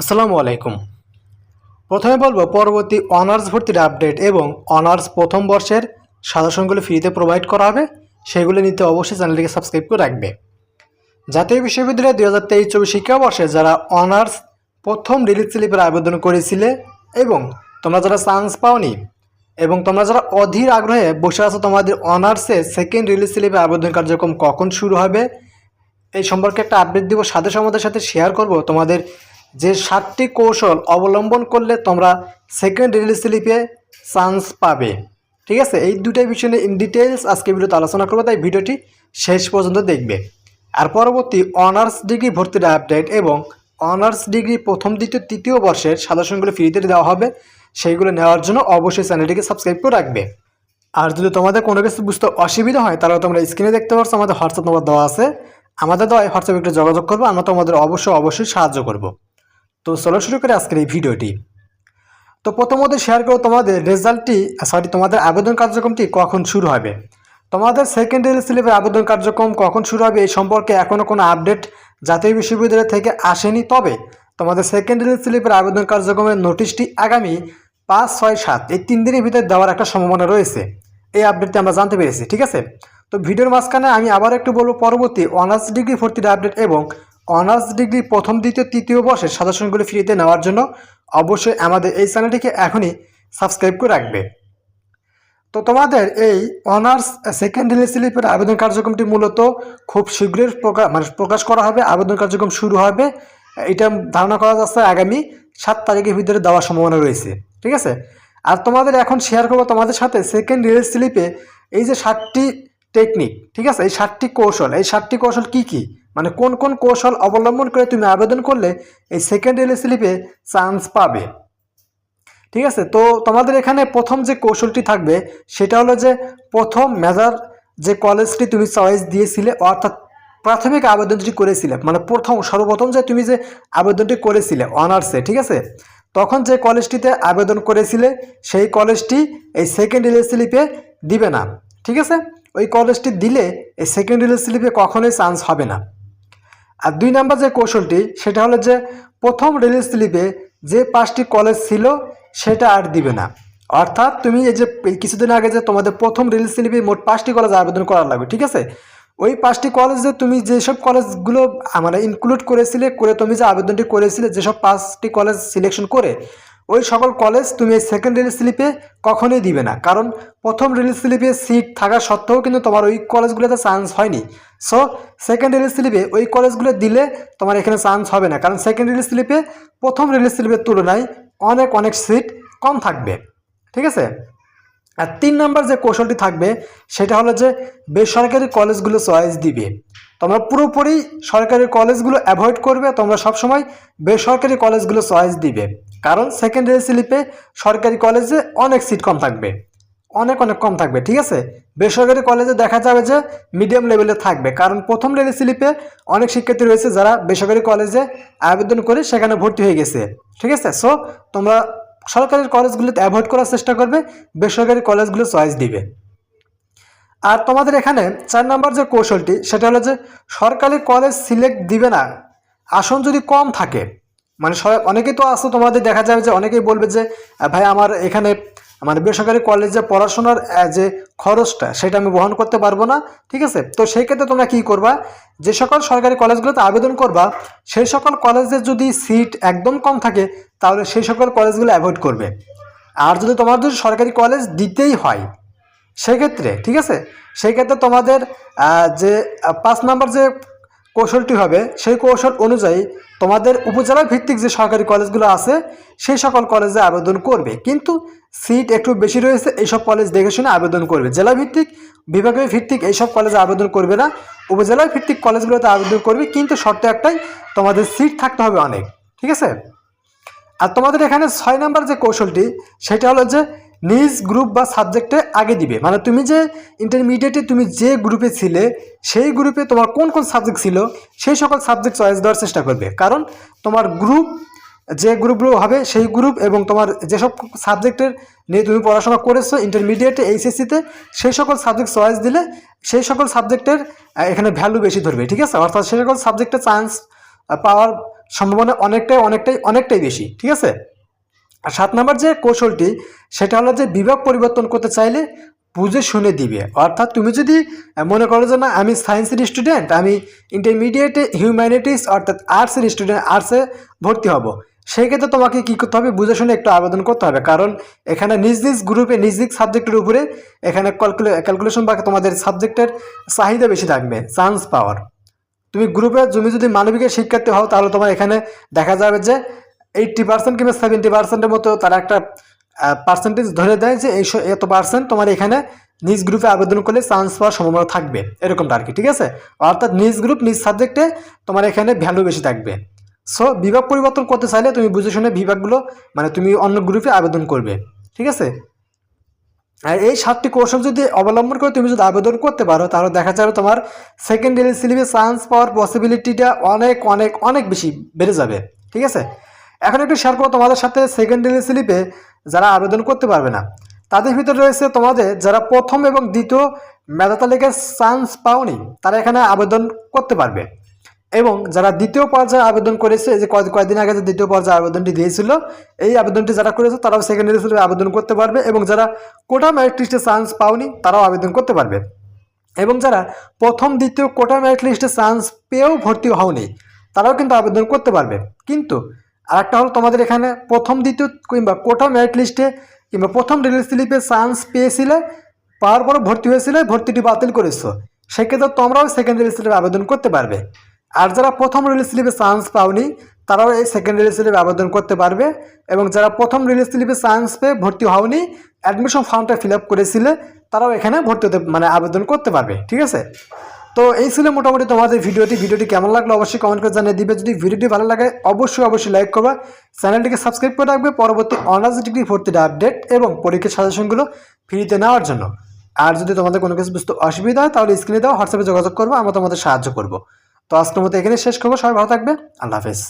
আসসালামু আলাইকুম। প্রথমে বলব, পরবর্তী অনার্স ভর্তির আপডেট এবং অনার্স প্রথম বর্ষের সাজেশনগুলো ফ্রিতে প্রোভাইড করা হবে, সেগুলো নিতে অবশ্যই চ্যানেলটিকে সাবস্ক্রাইব করে রাখবে। জাতীয় বিশ্ববিদ্যালয় দুই হাজার তেইশ চব্বিশ শিক্ষাবর্ষে যারা অনার্স প্রথম রিলিজ স্লিপের আবেদন করেছিলে এবং তোমরা যারা চান্স পাওনি এবং তোমরা যারা অধীর আগ্রহে বসে আছো তোমাদের অনার্সে সেকেন্ড রিলিজ স্লিপে আবেদন কার্যক্রম কখন শুরু হবে, এই সম্পর্কে একটা আপডেট দিব। সাথে আমাদের সাথে শেয়ার করব তোমাদের যে সাতটি কৌশল অবলম্বন করলে তোমরা সেকেন্ড রিলিজ স্লিপে চান্স পাবে। ঠিক আছে? এই দুটাই বিষয় নিয়ে ইন ডিটেলস আজকে ভিডিওতে আলোচনা করব, তাই ভিডিওটি শেষ পর্যন্ত দেখবে। আর পরবর্তী অনার্স ডিগ্রি ভর্তির আপডেট এবং অনার্স ডিগ্রি প্রথম, দ্বিতীয়, তৃতীয় বর্ষের সাজেশনগুলো ফ্রিতে দেওয়া হবে, সেইগুলো নেওয়ার জন্য অবশ্যই চ্যানেলটিকে সাবস্ক্রাইব করে রাখবে। আর যদি তোমাদের কোনো কিছু বুঝতে অসুবিধা হয়, তাহলে তোমরা স্ক্রিনে দেখতে পাচ্ছ আমাদের হোয়াটসঅ্যাপ নম্বর দেওয়া আছে। আমাদের দেওয়া হোয়াটসঅ্যাপে একটু যোগাযোগ করব, আমরা তোমাদের অবশ্যই অবশ্যই সাহায্য করব। তো চলো শুরু করে আজকের এই ভিডিওটি। তো প্রথমত শেয়ার করো তোমাদের রেজাল্টটি সরি তোমাদের আবেদন কার্যক্রমটি কখন শুরু হবে? তোমাদের সেকেন্ডারি স্লিপের আবেদন কার্যক্রম কখন শুরু হবে এই সম্পর্কে এখনও কোনো আপডেট জাতীয় বিশ্ববিদ্যালয় থেকে আসেনি। তবে তোমাদের সেকেন্ডারি স্লিপের আবেদন কার্যক্রমের নোটিশটি আগামী পাঁচ, ছয়, সাত, এই তিন দিনের ভিতরে দেওয়ার একটা সম্ভাবনা রয়েছে। এই আপডেটটি আমরা জানতে পেরেছি, ঠিক আছে? তো ভিডিওর মাঝখানে আমি আবার একটু বলব, পরবর্তী অনার্স ডিগ্রি ভর্তির আপডেট এবং অনার্স ডিগ্রি প্রথম, দ্বিতীয়, তৃতীয় বর্ষের সাজেশনগুলি ফ্রিতে নেওয়ার জন্য অবশ্যই আমাদের এই চ্যানেলটিকে এখনই সাবস্ক্রাইব করে রাখবে। তো তোমাদের এই অনার্স সেকেন্ড স্লিপের আবেদন কার্যক্রমটি মূলত খুব শীঘ্রই প্রকাশ মানে প্রকাশ করা হবে, আবেদন কার্যক্রম শুরু হবে। এটা ধারণা করা যাচ্ছে আগামী সাত তারিখের ভিতরে দেওয়ার সম্ভাবনা রয়েছে, ঠিক আছে? আর তোমাদের এখন শেয়ার করব তোমাদের সাথে সেকেন্ড রিলিজ স্লিপে এই যে ষাটটি টেকনিক ঠিক আছে? এই ষাটটি কৌশল, এই ষাটটি কৌশল কি কি? মানে কোন কোন কৌশল অবলম্বন করে তুমি আবেদন করলে এই সেকেন্ড রিলিজ স্লিপে চান্স পাবে। ঠিক আছে? তো তোমাদের এখানে প্রথম যে কৌশলটি থাকবে, সেটা হলো যে প্রথম মেজার যে কলেজটি তুমি চয়েস দিয়েছিলে, অর্থাৎ প্রাথমিক আবেদনটি করেছিলে মানে প্রথম, সর্বপ্রথম যে তুমি যে আবেদনটি করেছিলে অনার্সে ঠিক আছে? তখন যে কলেজটিতে আবেদন করেছিলে, সেই কলেজটি এই সেকেন্ড রিলিজ স্লিপে দিবে না, ঠিক আছে? ওই কলেজটি দিলে এই সেকেন্ড রিলিজ স্লিপে কখনোই চান্স হবে না। আর দুই নাম্বার যে কৌশলটি, সেটা হলো যে প্রথম রিলিজ স্লিপে যে পাঁচটি কলেজ ছিল, সেটা আর দিবে না। অর্থাৎ তুমি এই যে কিছুদিন আগে যে তোমাদের প্রথম রিলিজ স্লিপে মোট পাঁচটি কলেজ আবেদন করার লাগবে, ঠিক আছে? ওই পাঁচটি কলেজে তুমি যেসব কলেজগুলো মানে ইনক্লুড করেছিলে, করে তুমি যে আবেদনটি করেছিলে, যেসব পাঁচটি কলেজ সিলেকশন করে ওই সকল কলেজ তুমি এই সেকেন্ড রিলিজ স্লিপে কখনোই দিবে না। কারণ প্রথম রিলিজ স্লিপে সিট থাকা সত্ত্বেও কিন্তু তোমার ওই কলেজগুলোতে চান্স হয়নি। সো সেকেন্ড রিলিজ স্লিপে ওই কলেজগুলো দিলে তোমার এখানে চান্স হবে না। কারণ সেকেন্ড রিলিজ স্লিপে প্রথম রিলিজ স্লিপের তুলনায় অনেক অনেক সিট কম থাকবে। ঠিক আছে? আর তিন নম্বর যে কৌশলটি থাকবে, সেটা হলো যে বেসরকারি কলেজগুলো চয়েস দিবে। তোমরা পুরোপুরি সরকারি কলেজগুলো অ্যাভয়েড করবে, তোমরা সবসময় বেসরকারি কলেজগুলো চয়েস দিবে। কারণ সেকেন্ডারি স্লিপে সরকারি কলেজে অনেক সিট কম থাকবে। অনেক অনেক কম থাকবে, ঠিক আছে? বেসরকারি কলেজে দেখা যাবে যে মিডিয়াম লেভেলে থাকবে। কারণ প্রথম লেভেল স্লিপে অনেক শিক্ষার্থী রয়েছে যারা বেসরকারি কলেজে আবেদন করে সেখানে ভর্তি হয়ে গেছে, ঠিক আছে? সো তোমরা সরকারি কলেজগুলোতে অ্যাভয়েড করার চেষ্টা করবে, বেসরকারি কলেজগুলো চয়েস দিবে। আর তোমাদের এখানে চার নাম্বার যে কৌশলটি, সেটা হলো যে সরকারি কলেজ সিলেক্ট দিবে না। আসন যদি কম থাকে মানে অনেকেই তো আসো তোমাদের, দেখা যাবে যে অনেকেই বলবে যে ভাই আমার এখানে মানে বেসরকারি কলেজে পড়াশোনার যে খরচটা, সেটা আমি বহন করতে পারব না। ঠিক আছে? তো সেই ক্ষেত্রে তোমরা কী করবা? যে সকল সরকারি কলেজগুলোতে আবেদন করবা, সেই সকল কলেজের যদি সিট একদম কম থাকে, তাহলে সেই সকল কলেজগুলো অ্যাভয়েড করবে। আর যদি তোমার যদি সরকারি কলেজ দিতেই হয় সেক্ষেত্রে, ঠিক আছে? সেই ক্ষেত্রে তোমাদের যে পাঁচ নাম্বার যে কৌশলটি হবে, সেই কৌশল অনুযায়ী তোমাদের উপজেলা ভিত্তিক যে সরকারি কলেজগুলো আছে, সেই সকল কলেজে আবেদন করবে। কিন্তু সিট একটু বেশি রয়েছে, এইসব কলেজ দেখে শুনে আবেদন করবে। জেলা ভিত্তিক, বিভাগীয় ভিত্তিক এইসব কলেজে আবেদন করবে না। উপজেলা ভিত্তিক কলেজগুলোতে আবেদন করবে, কিন্তু শর্ত একটাই, তোমাদের সিট থাকতে হবে অনেক, ঠিক আছে? আর তোমাদের এখানে ছয় নাম্বার যে কৌশলটি, সেটা হলো যে নিজ গ্রুপ বা সাবজেক্টে আগে দিবে। মানে তুমি যে ইন্টারমিডিয়েটে তুমি যে গ্রুপে ছিলে, সেই গ্রুপে তোমার কোন কোন সাবজেক্ট ছিল, সেই সকল সাবজেক্ট চয়েস দেওয়ার চেষ্টা করবে। কারণ তোমার গ্রুপ যে গ্রুপগুলো হবে, সেই গ্রুপ এবং তোমার যেসব সাবজেক্টের নিয়ে তুমি পড়াশোনা করেছ ইন্টারমিডিয়েটে এইচএসসিতে সেই সকল সাবজেক্ট চয়েস দিলে সেই সকল সাবজেক্টের এখানে ভ্যালু বেশি ধরবে, ঠিক আছে? অর্থাৎ সেই সকল সাবজেক্টে চান্স পাওয়ার সম্ভাবনা অনেকটাই অনেকটাই অনেকটাই বেশি, ঠিক আছে? আর সাত নম্বর যে কৌশলটি, সেটা হলো যে বিভাগ পরিবর্তন করতে চাইলে বুঝে শুনে দিবে। অর্থাৎ তুমি যদি মনে করো যে না, আমি সায়েন্সের স্টুডেন্ট আমি ইন্টারমিডিয়েটে হিউম্যানিটিস অর্থাৎ আর্টসের স্টুডেন্ট আর্টসে ভর্তি হব। সেই ক্ষেত্রে তোমাকে কী করতে হবে? বুঝে শুনে একটু আবেদন করতে হবে। কারণ এখানে নিজ নিজ গ্রুপে নিজ নিজ সাবজেক্টের উপরে এখানে ক্যালকুলে ক্যালকুলেশন বা তোমাদের সাবজেক্টের চাহিদা বেশি থাকবে চান্স পাওয়ার তুমি গ্রুপে তুমি যদি মানবিকের শিক্ষার্থী হও, তাহলে তোমার এখানে দেখা যাবে যে এইট্টি পার্সেন্ট কিংবা সেভেন্টি পার্সেন্টের মতো তারা একটা পার্সেন্টেজ ধরে দেয় যে এই স- এত পার্সেন্ট তোমার এখানে নিজ গ্রুপে আবেদন করলে চান্স পাওয়ার সম্ভাবনা থাকবে। এরকমটা আর কি ঠিক আছে? অর্থাৎ নিজ গ্রুপ নিজ সাবজেক্টে তোমার এখানে ভ্যালু বেশি থাকবে। সো বিভাগ পরিবর্তন করতে চাইলে তুমি বুঝে শুনে বিভাগগুলো মানে তুমি অন্য গ্রুপে আবেদন করবে, ঠিক আছে? আর এই সাতটি কৌশল যদি অবলম্বন করে তুমি যদি আবেদন করতে পারো, তাহলে দেখা যাবে তোমার সেকেন্ডারি সিলেবে চান্স পাওয়ার পসিবিলিটিটা অনেক অনেক অনেক বেশি বেড়ে যাবে, ঠিক আছে? এখন একটু শেয়ার করব তোমাদের সাথে সেকেন্ডারি স্লিপে যারা আবেদন করতে পারবে না। তাদের ভিতরে রয়েছে তোমাদের যারা প্রথম এবং দ্বিতীয় মেধা তালিকার চান্স পাওনি, তারা এখানে আবেদন করতে পারবে। এবং যারা দ্বিতীয় পর্যায়ে আবেদন করেছে যে কয়েক কয়েকদিন আগে যে দ্বিতীয় পর্যায়ে আবেদনটি দিয়েছিল, এই আবেদনটি যারা করেছে, তারাও সেকেন্ডারি স্লিপে আবেদন করতে পারবে এবং যারা কোটা মেরিট লিস্টে চান্স পাওনি, তারাও আবেদন করতে পারবে। এবং যারা প্রথম, দ্বিতীয় কোটা মেরিট লিস্টে চান্স পেয়েও ভর্তি হওনি, তারাও কিন্তু আবেদন করতে পারবে। কিন্তু আরেকটা হলো তোমাদের এখানে প্রথম দ্বিতীয় কিংবা কোটা মেরিট লিস্টে কিংবা প্রথম রিলিজ স্লিপে চান্স পেয়েছিলে, পাওয়ার পরে ভর্তি হয়েছিলে, ভর্তিটি বাতিল করেছ। সেক্ষেত্রে তোমরাও সেকেন্ডারি স্লিপে আবেদন করতে পারবে। আর যারা প্রথম রিলিজ স্লিপে চান্স পাওনি, তারাও এই সেকেন্ডারি স্লিপে আবেদন করতে পারবে এবং যারা প্রথম রিলিজ স্লিপে চান্স পেয়ে ভর্তি হওনি অ্যাডমিশন ফর্মটা ফিল আপ করেছিলে, তারাও এখানে ভর্তি হতে মানে আবেদন করতে পারবে, ঠিক আছে? তো এই ছিল মোটামুটি তোমাদের ভিডিওটি। ভিডিওটি কেমন লাগল অবশ্যই কমেন্ট করে জানিয়ে দিবে। যদি ভিডিওটি ভালো লাগে, অবশ্যই অবশ্যই লাইক করবা। চ্যানেলটিকে সাবস্ক্রাইব করে রাখবে পরবর্তী অনার্স ডিগ্রি ভর্তির আপডেট এবং পরীক্ষার সাজেশনগুলো ফ্রিতে নেওয়ার জন্য। আর যদি তোমাদের কোনো কিছু বুঝতে অসুবিধা হয়, তাহলে স্ক্রিনে দাও হোয়াটসঅ্যাপে যোগাযোগ করব, আমরা তোমাদের সাহায্য করব। তো আজকের মতো এখানে শেষ করব। সবাই ভালো থাকবে। আল্লাহ হাফেজ।